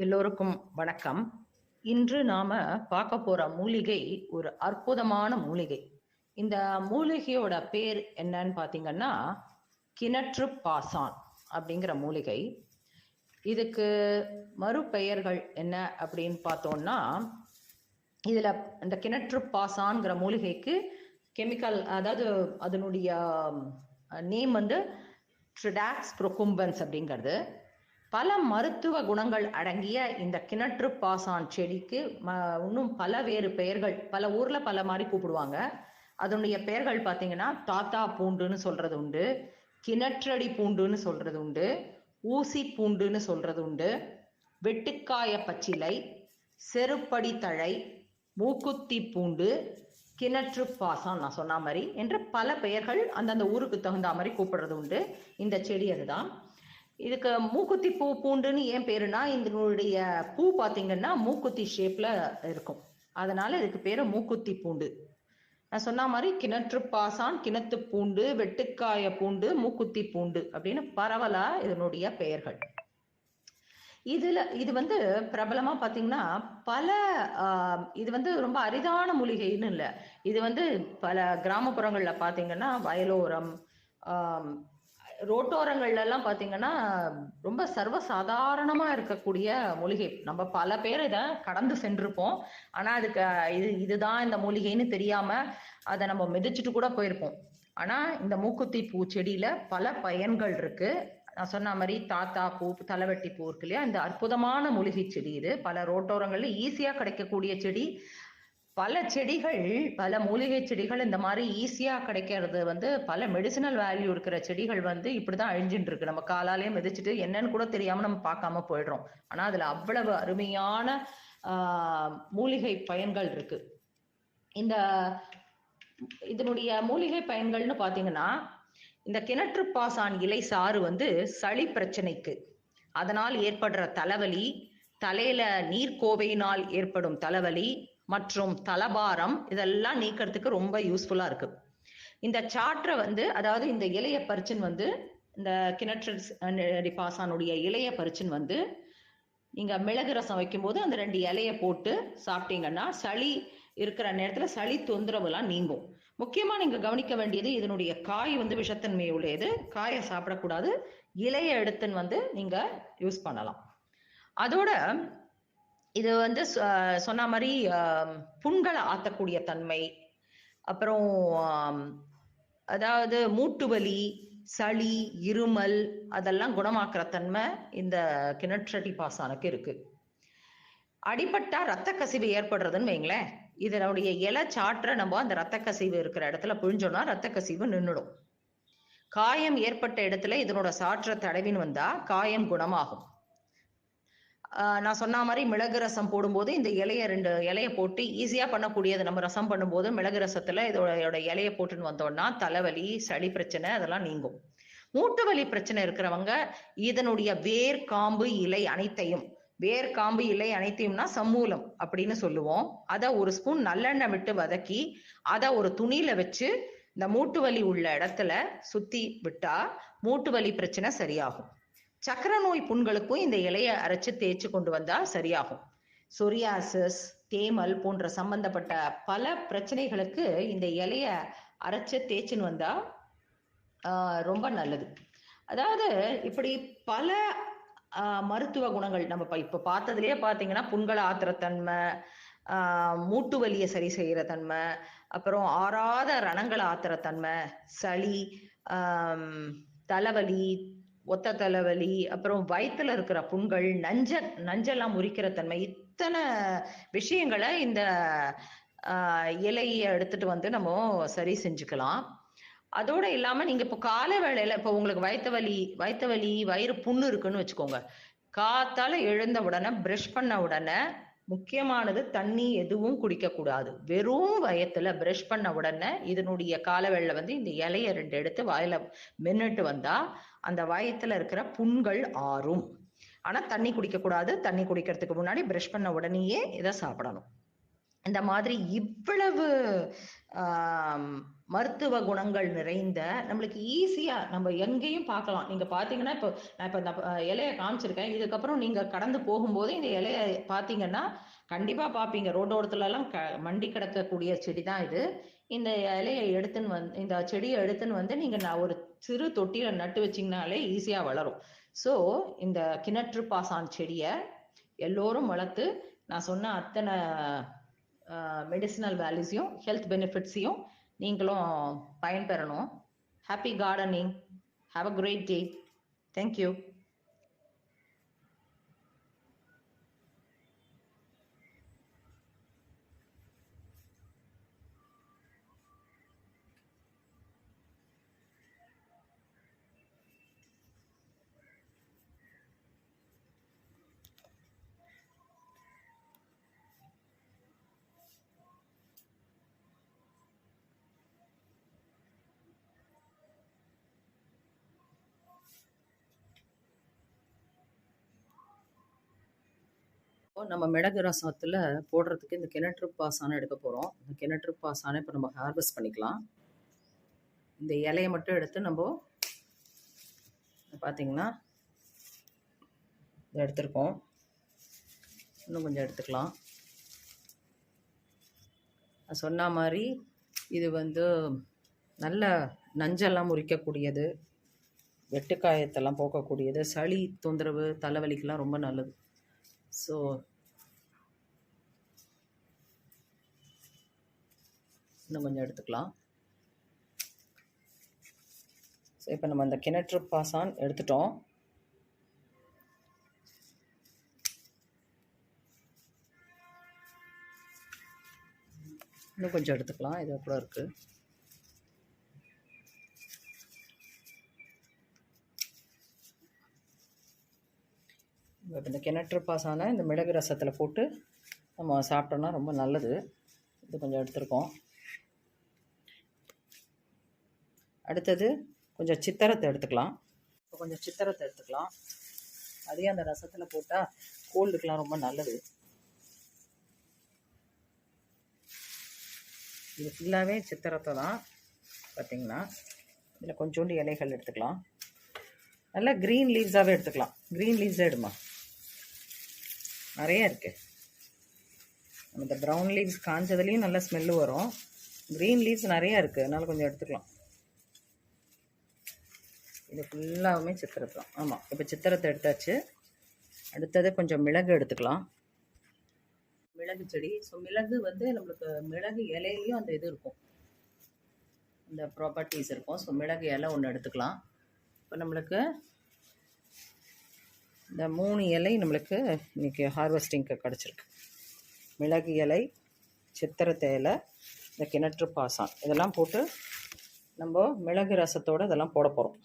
எல்லோருக்கும் வணக்கம். இன்று நாம பார்க்க போற மூலிகை ஒரு அற்புதமான மூலிகை. இந்த மூலிகையோட பேர் என்னன்னு பார்த்தீங்கன்னா கிணற்று பாசான் அப்படிங்கிற மூலிகை. இதுக்கு மறுபெயர்கள் என்ன அப்படின்னு பார்த்தோம்னா இதில் இந்த கிணற்று பாசான்ங்கிற மூலிகைக்கு கெமிக்கல் அதாவது அதனுடைய நேம் வந்து ட்ரிடாக்ஸ் ப்ரொகும்பன்ஸ் அப்படிங்கிறது. பல மருத்துவ குணங்கள் அடங்கிய இந்த கிணற்று பாசான் செடிக்கு ம இன்னும் பல வேறு பெயர்கள் பல ஊர்ல பல மாதிரி கூப்பிடுவாங்க. அதனுடைய பெயர்கள் பார்த்தீங்கன்னா தாத்தா பூண்டுன்னு சொல்றது உண்டு கிணற்றடி பூண்டுன்னு சொல்றது உண்டு ஊசி பூண்டுன்னு சொல்றது உண்டு வெட்டுக்காய பச்சிலை செருப்படி தழை மூக்குத்தி பூண்டு கிணற்று பாசான் நான் சொன்ன மாதிரி என்ற பல பெயர்கள் அந்தந்த ஊருக்கு தகுந்த மாதிரி கூப்பிடுறது உண்டு. இந்த செடி அதுதான். இதுக்கு மூக்குத்தி பூ பூண்டுன்னு ஏன் பேருனா இதனுடைய பூ பார்த்தீங்கன்னா மூக்குத்தி ஷேப்ல இருக்கும். அதனால இதுக்கு பேரு மூக்குத்தி பூண்டு. நான் சொன்ன மாதிரி கிணற்று பாசான் கிணத்து பூண்டு வெட்டுக்காய பூண்டு மூக்குத்தி பூண்டு அப்படின்னு பரவலா இதனுடைய பெயர்கள். இதுல இது வந்து பிரபலமா பாத்தீங்கன்னா பல இது வந்து ரொம்ப அரிதான மூலிகைன்னு இல்லை. இது வந்து பல கிராமப்புறங்கள்ல பாத்தீங்கன்னா வயலோரம் ரோட்டோரங்கள்ல எல்லாம் பாத்தீங்கன்னா ரொம்ப சர்வசாதாரணமா இருக்கக்கூடிய மூலிகை. நம்ம பல பேர் இதை கடந்து சென்றிருப்போம். ஆனா அதுக்கு இது இதுதான் இந்த மூலிகைன்னு தெரியாம அதை நம்ம மிதிச்சுட்டு கூட போயிருப்போம். ஆனா இந்த மூக்குத்தி பூ செடியில பல பயன்கள் இருக்கு. நான் சொன்ன மாதிரி தாத்தா பூ தலைவெட்டி பூ இருக்கு இல்லையா? இந்த அற்புதமான மூலிகை செடி இது. பல ரோட்டோரங்கள்ல ஈஸியா கிடைக்கக்கூடிய செடி. பல செடிகள் பல மூலிகை செடிகள் இந்த மாதிரி ஈஸியா கிடைக்கிறது வந்து பல மெடிசினல் வேல்யூ இருக்கிற செடிகள் வந்து இப்படிதான் அழிஞ்சுட்டு இருக்கு நம்ம காலாலேயே மிதிச்சுட்டு என்னன்னு கூட தெரியாம நம்ம பார்க்காம போயிடுறோம். ஆனா அதுல அவ்வளவு அருமையான மூலிகை பயன்கள் இருக்கு. இந்த இதனுடைய மூலிகை பயன்கள்னு பாத்தீங்கன்னா இந்த கிணற்று பாசான் இலை சாறு வந்து சளி பிரச்சனைக்கு அதனால் ஏற்படுற தலைவலி தலையில நீர்க்கோவையினால் ஏற்படும் தலைவலி மற்றும் தலபாரம் இதெல்லாம் நீக்கிறதுக்கு ரொம்ப யூஸ்ஃபுல்லா இருக்கு. இந்த சாற்றை வந்து அதாவது இந்த இலைய பரிச்சின் வந்து இந்த கிணற்று பாசானுடைய இலைய பரிச்சின் வந்து நீங்க மிளகு ரசம் வைக்கும்போது அந்த ரெண்டு இலைய போட்டு சாப்பிட்டீங்கன்னா சளி இருக்கிற நேரத்துல சளி தொந்தரவுலாம் நீங்கும். முக்கியமா நீங்க கவனிக்க வேண்டியது இதனுடைய காய் வந்து விஷத்தன்மை உடையது காயை சாப்பிடக்கூடாது. இலைய எடுத்துன்னு வந்து நீங்க யூஸ் பண்ணலாம். அதோட இது வந்து சொன்ன மாதிரி புண்களை ஆத்தக்கூடிய தன்மை. அப்புறம் அதாவது மூட்டு வலி சளி இருமல் அதெல்லாம் குணமாக்குற தன்மை இந்த கிணற்றடி பாசானுக்கு இருக்கு. அடிபட்டா ரத்த கசிவு ஏற்படுறதுன்னு வைங்களேன். இதனுடைய இலை சாற்ற நம்ம அந்த ரத்த கசிவு இருக்கிற இடத்துல புழிஞ்சோம்னா ரத்த கசிவு நின்றுடும் காயம் ஏற்பட்ட இடத்துல இதனோட சாற்ற தடவின்னு வந்தா காயம் குணமாகும். நான் சொன்ன மாதிரி மிளகு ரசம் போடும்போது இந்த இலைய ரெண்டு இலைய போட்டு ஈஸியா பண்ணக்கூடியது நம்ம ரசம் பண்ணும்போது மிளகு ரசத்துல இதோட இலைய போட்டுன்னு வந்தோம்னா தலைவலி சளி பிரச்சனை அதெல்லாம் நீங்கும். மூட்டு வலி பிரச்சனை இருக்கிறவங்க இதனுடைய வேர் காம்பு இலை அனைத்தையும் வேர் காம்பு இலை அனைத்தையும்னா சம்மூலம் அப்படின்னு சொல்லுவோம். அதை ஒரு ஸ்பூன் நல்லெண்ணெய் விட்டு வதக்கி அதை ஒரு துணியில வச்சு இந்த மூட்டு வலி உள்ள இடத்துல சுத்தி விட்டா மூட்டு வலி பிரச்சனை சரியாகும். சக்கர நோய் புண்களுக்கும் இந்த இலையை அரைச்சு தேய்ச்சி கொண்டு வந்தா சரியாகும். சொரியாசிஸ் தேமல் போன்ற சம்பந்தப்பட்ட பல பிரச்சனைகளுக்கு இந்த இலைய அரைச்சு தேய்ச்சின்னு வந்தா ரொம்ப நல்லது. அதாவது இப்படி பல மருத்துவ குணங்கள் நம்ம இப்ப பார்த்ததுலயே பாத்தீங்கன்னா புண்களை ஆத்துற தன்மை மூட்டு வலியை சரி செய்கிற தன்மை அப்புறம் ஆறாத ரணங்களை ஆத்துற தன்மை சளி தலைவலி ஒத்த தலைவலி அப்புறம் வயிற்றுல இருக்கிற புண்கள் நஞ்ச நஞ்செல்லாம் முறிக்கிற தன்மை இத்தனை விஷயங்களை இந்த இலையை எடுத்துட்டு வந்து நம்ம சரி செஞ்சுக்கலாம். அதோட இல்லாம நீங்க இப்போ காலை வேளையில இப்போ உங்களுக்கு வயிற்று வலி வயிற்று வலி வயிறு புண்ணு இருக்குன்னு வச்சுக்கோங்க. காத்தால எழுந்த உடனே பிரஷ் பண்ண உடனே முக்கியமானது தண்ணி எதுவும் குடிக்க கூடாது. வெறும் வயத்துல பிரஷ் பண்ண உடனே இதனுடைய காலவெள்ள வந்து இந்த இலைய ரெண்டு எடுத்து வாயில மென்னுட்டு வந்தா அந்த வயத்துல இருக்கிற புண்கள் ஆறும். ஆனா தண்ணி குடிக்க கூடாது. தண்ணி குடிக்கிறதுக்கு முன்னாடி பிரஷ் பண்ண உடனேயே இதை சாப்பிடணும். இந்த மாதிரி இவ்வளவு மருத்துவ குணங்கள் நிறைந்த நம்மளுக்கு ஈஸியா நம்ம எங்கேயும் பார்க்கலாம். நீங்க பாத்தீங்கன்னா இப்போ நான் இப்போ இந்த இலையை காமிச்சிருக்கேன். இதுக்கப்புறம் நீங்க கடந்து போகும்போது இந்த இலையை பாத்தீங்கன்னா கண்டிப்பா பாப்பீங்க ரோடோரத்துல எல்லாம் க மண்டி கிடக்கக்கூடிய செடி தான் இது. இந்த இலையை எடுத்துன்னு வந்து இந்த செடியை எடுத்துன்னு வந்து நீங்க நான் ஒரு சிறு தொட்டியில நட்டு வச்சீங்கனாலே ஈஸியா வளரும். ஸோ இந்த கிணற்று பாசான் செடியை எல்லோரும் வளர்த்து நான் சொன்ன அத்தனை மெடிசினல் வேல்யூஸையும் ஹெல்த் பெனிஃபிட்ஸையும் நீங்களும் பயன்பெறணும். Happy gardening have a great day thank you இப்போ நம்ம மிளகு ரசத்தில் போடுறதுக்கு இந்த கிணற்று பாசானை எடுக்க போகிறோம் இந்த கிணற்று பாசானை இப்போ நம்ம ஹார்வெஸ்ட் பண்ணிக்கலாம். இந்த இலையை மட்டும் எடுத்து நம்ம பார்த்தீங்கன்னா இதை எடுத்திருக்கோம். இன்னும் கொஞ்சம் எடுத்துக்கலாம். சொன்ன மாதிரி இது வந்து நல்ல நஞ்செல்லாம் முறிக்கக்கூடியது வெட்டுக்காயத்தெல்லாம் போக்கக்கூடியது சளி தொந்தரவு தலைவலிக்கெல்லாம் ரொம்ப நல்லது. ஸோ இன்னும் கொஞ்சம் எடுத்துக்கலாம். ஸோ இப்போ நம்ம அந்த கிணற்று பாசான் எடுத்துட்டோம். இன்னும் கொஞ்சம் எடுத்துக்கலாம். இது கூட இருக்குது இந்த கிணற்று பாசான இந்த மிளகு ரசத்தில் போட்டு நம்ம சாப்பிட்டோம்னா ரொம்ப நல்லது. இது கொஞ்சம் எடுத்துருக்கோம். அடுத்தது கொஞ்சம் சித்தரத்தை எடுத்துக்கலாம். இப்போ கொஞ்சம் சித்தரத்தை எடுத்துக்கலாம். அதையும் அந்த ரசத்தில் போட்டால் கோல்டுக்கெலாம் ரொம்ப நல்லது. இது ஃபுல்லாகவே சித்திரத்தை தான் பார்த்தீங்கன்னா இதில் கொஞ்சோண்டு இலைகள் எடுத்துக்கலாம். நல்லா க்ரீன் லீவ்ஸாகவே எடுத்துக்கலாம். க்ரீன் லீவ்ஸே எடுமா? நிறைய இருக்குது நம்ம இந்த ப்ரௌன் லீவ்ஸ் காஞ்சதுலேயும் நல்ல ஸ்மெல்லு வரும். க்ரீன் லீவ்ஸ் நிறையா இருக்குது அதனால கொஞ்சம் எடுத்துக்கலாம். இது ஃபுல்லாகவுமே சித்திரத்தை தான் ஆமாம் இப்போ சித்திரத்தை எடுத்தாச்சு. அடுத்தது கொஞ்சம் மிளகு எடுத்துக்கலாம். மிளகு செடி. ஸோ மிளகு வந்து நம்மளுக்கு மிளகு இலையிலையும் அந்த இது இருக்கும். இந்த ப்ராப்பர்ட்டிஸ் இருக்கும். ஸோ மிளகு இலை ஒன்று எடுத்துக்கலாம். இப்போ நம்மளுக்கு இந்த மூணு இலை நம்மளுக்கு இன்றைக்கி ஹார்வெஸ்டிங்க்கு கிடச்சிருக்கு. மிளகு இலை சித்திரத்தை இலை இந்த கிணற்று பாசம் இதெல்லாம் போட்டு நம்ம மிளகு ரசத்தோடு இதெல்லாம் போட போகிறோம்